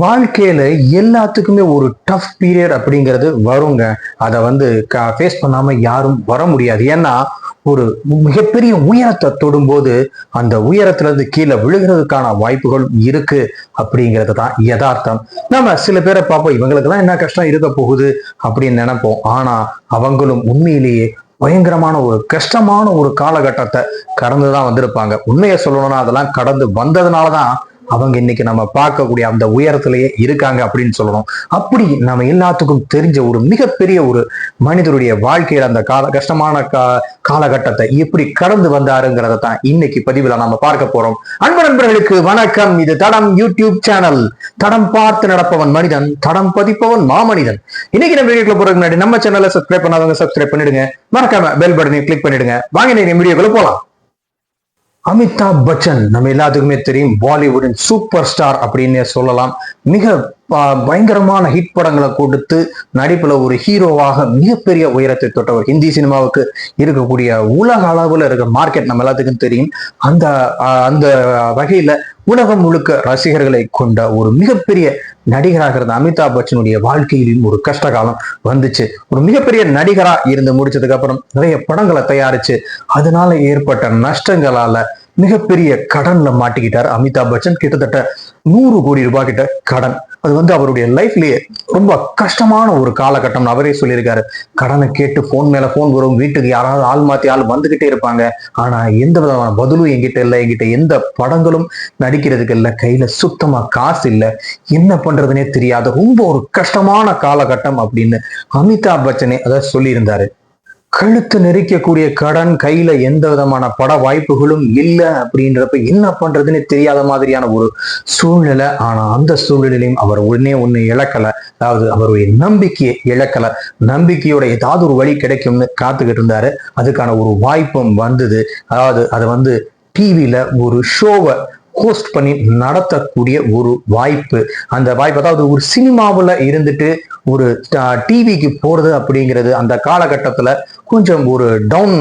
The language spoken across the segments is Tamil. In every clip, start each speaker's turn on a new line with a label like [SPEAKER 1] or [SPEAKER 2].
[SPEAKER 1] வாழ்க்கையில எல்லாத்துக்குமே ஒரு டஃப் பீரியட் அப்படிங்கிறது வருங்க. அதை வந்து ஃபேஸ் பண்ணாம யாரும் வர முடியாது. ஏன்னா ஒரு மிகப்பெரிய உயரத்தை தொடும்போது அந்த உயரத்திலிருந்து கீழே விழுகிறதுக்கான வாய்ப்புகள் இருக்கு அப்படிங்கிறது தான் யதார்த்தம். நம்ம சில பேரை பார்ப்போம். இவங்களுக்கெல்லாம் என்ன கஷ்டம் இருக்க போகுது அப்படின்னு நினைப்போம். ஆனா அவங்களும் உண்மையிலேயே பயங்கரமான ஒரு கஷ்டமான ஒரு காலகட்டத்தை கடந்து தான் வந்திருப்பாங்க. உண்மையை சொல்லணும்னா அதெல்லாம் கடந்து வந்ததுனால தான் அவங்க இன்னைக்கு நம்ம பார்க்கக்கூடிய அந்த உயரத்திலேயே இருக்காங்க அப்படின்னு சொல்லணும். அப்படி நம்ம எல்லாத்துக்கும் தெரிஞ்ச ஒரு மிகப்பெரிய ஒரு மனிதருடைய வாழ்க்கையில அந்த கால கஷ்டமான கா காலகட்டத்தை எப்படி கடந்து வந்தாருங்கிறத தான் இன்னைக்கு பதிவுல நம்ம பார்க்க போறோம். அன்பு நண்பர்களுக்கு வணக்கம். இது தடம் யூடியூப் சேனல். தடம் பார்த்து நடப்பவன் மனிதன் தடம் பதிப்பவன் மாமனிதன். இன்னைக்கு நம்ம வீடியோக்குள்ள போறதுக்கு முன்னாடி நம்ம சேனலை சப்ஸ்கிரைப் பண்ணாதவங்க சப்ஸ்கிரைப் பண்ணிடுங்க. மறக்காம பெல் பட்டனையும் கிளிக் பண்ணிடுங்க. வாங்க நீங்க வீடியோக்குள்ள போலாம். அமிதாப் பச்சன் நம்ம எல்லாத்துக்குமே தெரியும் பாலிவுட்டின் சூப்பர் ஸ்டார் அப்படின்னு சொல்லலாம். மிக பயங்கரமான ஹிட் படங்களை கொடுத்து நடிப்பில் ஒரு ஹீரோவாக மிகப்பெரிய உயரத்தை தொட்டவர். ஹிந்தி சினிமாவுக்கு இருக்கக்கூடிய உலக அளவில் இருக்க மார்க்கெட் நம்ம எல்லாத்துக்கும் தெரியும். அந்த அந்த வகையில் உலகம் முழுக்க ரசிகர்களை கொண்ட ஒரு மிகப்பெரிய நடிகராக இருந்த அமிதாப் பச்சனுடைய வாழ்க்கையிலும் ஒரு கஷ்ட காலம் வந்துச்சு. ஒரு மிகப்பெரிய நடிகராக இருந்து முடிச்சதுக்கு அப்புறம் நிறைய படங்களை தயாரிச்சு அதனால ஏற்பட்ட நஷ்டங்களால மிகப்பெரிய கடன்ல மாட்டிக்கிட்டார். அமிதாப் பச்சன் கிட்டத்தட்ட நூறு கோடி ரூபாய் கிட்ட கடன். அது வந்து அவருடைய லைஃப்லயே ரொம்ப கஷ்டமான ஒரு காலகட்டம். அவரே சொல்லியிருக்காரு கடனை கேட்டு போன் மேல போன் வரும். வீட்டுக்கு யாராவது ஆள் மாத்தி ஆள் வந்துகிட்டே இருப்பாங்க. ஆனா எந்த விதமான பதிலும் என்கிட்ட இல்லை. என்கிட்ட எந்த படங்களும் நடிக்கிறதுக்கு இல்லை. கையில சுத்தமா காசு இல்லை. என்ன பண்றதுனே தெரியாத ரொம்ப ஒரு கஷ்டமான காலகட்டம் அப்படின்னு அமிதாப் பச்சனே அதை சொல்லியிருந்தாரு. கழுத்து நெரிக்கக்கூடிய கடன் கையில எந்த விதமான பட வாய்ப்புகளும் இல்லை அப்படின்றப்ப என்ன பண்றதுன்னு தெரியாத மாதிரியான ஒரு சூழ்நிலை. ஆனா அந்த சூழ்நிலையிலையும் அவர் உடனே ஒண்ணு இழக்கல. அதாவது அவருடைய நம்பிக்கையை இழக்கல. நம்பிக்கையோட ஏதாவது ஒரு வழி கிடைக்கும்னு காத்துக்கிட்டு இருந்தாரு. அதுக்கான ஒரு வாய்ப்பும் வந்தது. அதாவது அதை வந்து டிவியில ஒரு ஷோவை ஹோஸ்ட் பண்ணி நடத்தக்கூடிய ஒரு வாய்ப்பு. அந்த வாய்ப்பு அதாவது ஒரு சினிமாவில் இருந்துட்டு ஒரு டிவிக்கு போகிறது அப்படிங்கிறது அந்த காலகட்டத்தில் கொஞ்சம் ஒரு டவுன்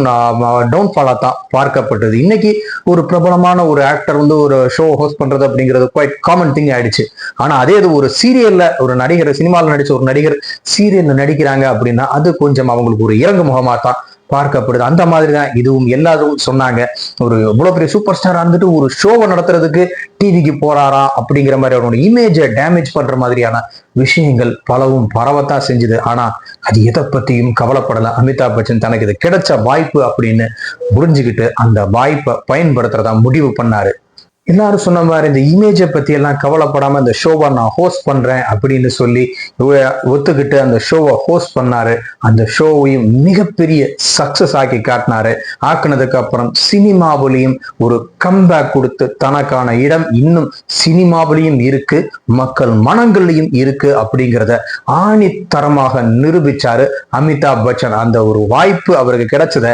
[SPEAKER 1] டவுன்ஃபாலாக தான் பார்க்கப்பட்டது. இன்னைக்கு ஒரு பிரபலமான ஒரு ஆக்டர் வந்து ஒரு ஷோ ஹோஸ்ட் பண்ணுறது அப்படிங்கிறது குவைட் காமன் திங் ஆயிடுச்சு. ஆனால் அதே இது ஒரு சீரியலில் ஒரு நடிகர் சினிமாவில் நடித்த ஒரு நடிகர் சீரியலில் நடிக்கிறாங்க அப்படின்னா அது கொஞ்சம் அவங்களுக்கு ஒரு இறங்கு முகமாக தான் பார்க்கப்படுது. அந்த மாதிரி தான் இதுவும் எல்லாரும் சொன்னாங்க. ஒரு இவ்வளோ பெரிய சூப்பர் ஸ்டார் இருந்துட்டு ஒரு ஷோவை நடத்துறதுக்கு டிவிக்கு போறாரா அப்படிங்கிற மாதிரி அவனோட இமேஜை டேமேஜ் பண்ற மாதிரியான விஷயங்கள் பலவும் பரவத்தான் செஞ்சுது. ஆனா அது எதை பத்தியும் கவலைப்படலை. அமிதாப் பச்சன் தனக்கு இது கிடைச்ச வாய்ப்பு அப்படின்னு புரிஞ்சுக்கிட்டு அந்த வாய்ப்பை பயன்படுத்துறதா முடிவு பண்ணாரு. எல்லாரும் சொன்ன மாதிரி இந்த இமேஜை பத்தி எல்லாம் கவலைப்படாம இந்த ஷோவை நான் ஹோஸ்ட் பண்றேன் அப்படின்னு சொல்லி ஒத்துக்கிட்டு அந்த ஷோவை ஹோஸ்ட் பண்ணாரு. அந்த ஷோவையும் மிகப்பெரிய சக்சஸ் ஆக்கி காட்டினாரு. ஆக்குனதுக்கு அப்புறம் சினிமாவிலையும் ஒரு கம்பேக் கொடுத்து தனக்கான இடம் இன்னும் சினிமாவிலையும் இருக்கு மக்கள் மனங்கள்லையும் இருக்கு அப்படிங்கிறத ஆணித்தரமாக நிரூபிச்சாரு அமிதாப் பச்சன். அந்த ஒரு வாய்ப்பு அவருக்கு கிடைச்சத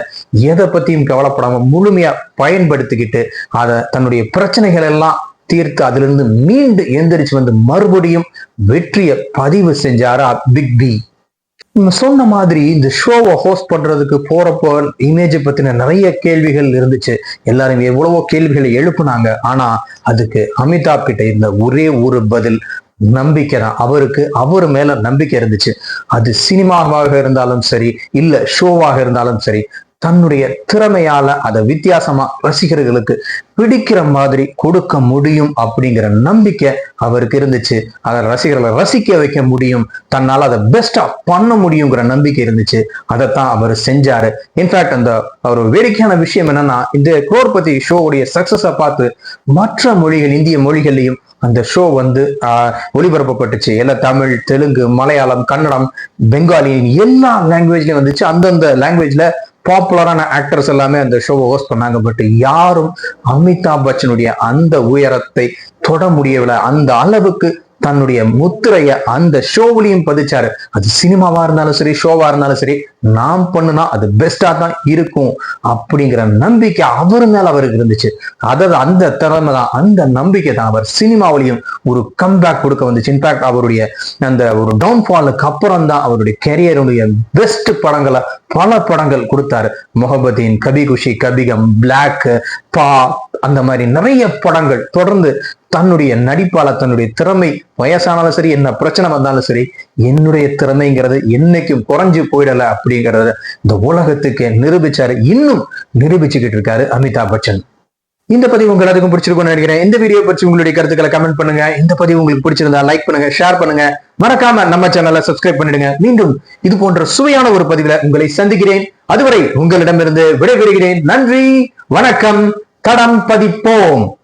[SPEAKER 1] எதை பத்தியும் கவலைப்படாம முழுமையா பயன்படுத்திக்கிட்டு அதை தன்னுடைய பிரச்சனை பிரச்சனைகள் எல்லாம் தீர்த்து அதிலிருந்து மீண்டு எந்திரிச்சு வந்து மறுபடியும் வெற்றியை பதிவு செஞ்சாரா பிக் பி? சொன்ன மாதிரி இந்த ஷோவை ஹோஸ்ட் பண்றதுக்கு போறப்போ இமேஜை பத்தின நிறைய கேள்விகள் இருந்துச்சு. எல்லாரும் எவ்வளவோ கேள்விகளை எழுப்புனாங்க. ஆனா அதுக்கு அமிதாப் கிட்ட இருந்த ஒரே ஒரு பதில் நம்பிக்கை தான். அவருக்கு அவர் மேல நம்பிக்கை இருந்துச்சு. அது சினிமாவாக இருந்தாலும் சரி இல்ல ஷோவாக இருந்தாலும் சரி தன்னுடைய திறமையால அதை வித்தியாசமா ரசிகர்களுக்கு பிடிக்கிற மாதிரி கொடுக்க முடியும் அப்படிங்கிற நம்பிக்கை அவருக்கு இருந்துச்சு. அதை ரசிகர்களை ரசிக்க வைக்க முடியும். தன்னால அதை பெஸ்டா பண்ண முடியுங்கிற நம்பிக்கை இருந்துச்சு. அதைத்தான் அவர் செஞ்சாரு. இன்ஃபேக்ட் அந்த ஒரு வேடிக்கையான விஷயம் என்னன்னா இந்த குரோர்பதி ஷோவுடைய சக்சஸை பார்த்து மற்ற மொழிகள் இந்திய மொழிகள்லையும் அந்த ஷோ வந்து ஆஹ், ஒளிபரப்பப்பட்டுச்சு. எல்லா தமிழ் தெலுங்கு மலையாளம் கன்னடம் பெங்காலி எல்லா லாங்குவேஜ்லயும் வந்துச்சு. அந்தந்த லாங்குவேஜ்ல பாப்புலரான ஆக்டர்ஸ் எல்லாமே அந்த ஷோவை ஹோஸ்ட் பண்ணாங்க. பட் யாரும் அமிதாப் பச்சனுடைய அந்த உயரத்தை தொட முடியவில்லை. அந்த அளவுக்கு தன்னுடைய முத்திரைய அந்த ஷோவிலையும் பதிச்சாரு. அது சினிமாவா இருந்தாலும் சரி ஷோவா இருந்தாலும் சரி நாம் பண்ணுனா அது பெஸ்டா தான் இருக்கும் அப்படிங்கிற நம்பிக்கை அவர் மேல அவருக்கு இருந்துச்சு. அதாவது அந்த திறமை தான் அந்த நம்பிக்கை தான் அவர் சினிமாவிலையும் ஒரு கம்பேக் கொடுக்க வந்துச்சு. இன்ஃபேக்ட் அவருடைய அந்த ஒரு டவுன்ஃபாலுக்கு அப்புறம் தான் அவருடைய கெரியருடைய பெஸ்ட் படங்களை பல படங்கள் கொடுத்தாரு. முகபதீன் கபி குஷி கபிகம் பிளாக் பா அந்த மாதிரி நிறைய படங்கள் தொடர்ந்து தன்னுடைய நடிப்பால தன்னுடைய திறமை வயசானாலும் சரி என்ன பிரச்சனை வந்தாலும் சரி என்னுடைய திறமைங்கிறது என்னைக்கும் குறைஞ்சு போயிடல அப்படிங்கறத இந்த உலகத்துக்கு நிரூபிச்சாரு. இன்னும் நிரூபிச்சுக்கிட்டு இருக்காரு அமிதாப் பச்சன். இந்த பதிவு உங்க எல்லாத்துக்கும் பிடிச்சிருக்கும்னு நினைக்கிறேன். இந்த வீடியோ பற்றி உங்களுடைய கருத்துக்களை கமெண்ட் பண்ணுங்க. இந்த பதிவு உங்களுக்கு பிடிச்சிருந்தா லைக் பண்ணுங்க ஷேர் பண்ணுங்க. மறக்காம நம்ம சேனலை சப்ஸ்கிரைப் பண்ணிடுங்க. மீண்டும் இது போன்ற சுவையான ஒரு பதிவுல உங்களை சந்திக்கிறேன். அதுவரை உங்களிடமிருந்து விடைபெறுகிறேன். நன்றி வணக்கம் தடம் பதிப்போம்.